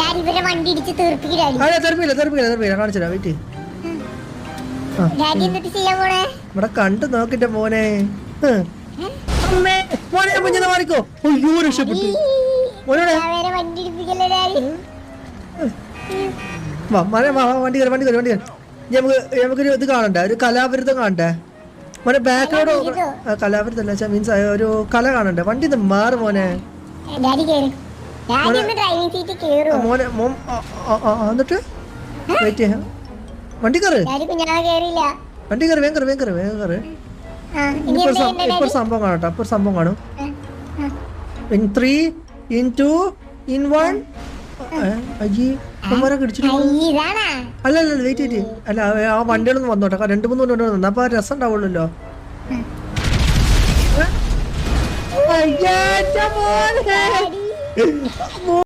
Daddy ഇവരെ വണ്ടി ഇടിച്ച് തീർപ്പിക്കില്ല വെയിറ്റ് ഇവിടെ കണ്ടു നോക്കിട്ട് മോനെ. മാറിക്കോ. അയ്യോ രക്ഷപ്പെട്ടു. വണ്ടി ഇടിപ്പിക്കല്ലേ ഡാഡി? വാ മോനെ വാ വാ, വണ്ടി കയറി വണ്ടി കയറി വണ്ടി കയറി. ഇനി നമുക്ക് നമുക്കൊരു ഇത് കാണണ്ടേ? ഒരു കലാപരിതം കാണണ്ടേ? മോനെ ബാക്കിലോട് കലാപരിതല്ല മീൻസ് ഒരു കല കാണണ്ടേ? വണ്ടി ഇത് മാറ് മോനെ. മോനെ. മോൻ എന്നിട്ട്? വെയിറ്റ് ചെയ്യാം. വണ്ടി കയറ് വണ്ടി കയറി വേഗം കയറി വേഗം കയറി വേഗം കയറി ആ ഇനി ഇനിയിപ്പോ എന്താ ഒരു സം- ചെയ്യണ്ടേ ഇപ്പൊ സംഭവം കാണട്ടെ അപ്പൊ ഒരു സംഭവം കാണും. In three in two in one അയ്യേ അമ്മമാരൊക്കെ ഇടിച്ചിട്ട് അല്ല അല്ല വെയിറ്റ് അല്ല ആ- വണ്ടികളൊന്നും വന്നോട്ടെ രണ്ടു മൂന്ന് വണ്ടി വന്നു. അപ്പൊ രസം ഉണ്ടാവുള്ളല്ലോ. അയ്യേ, മോനെ. Amor!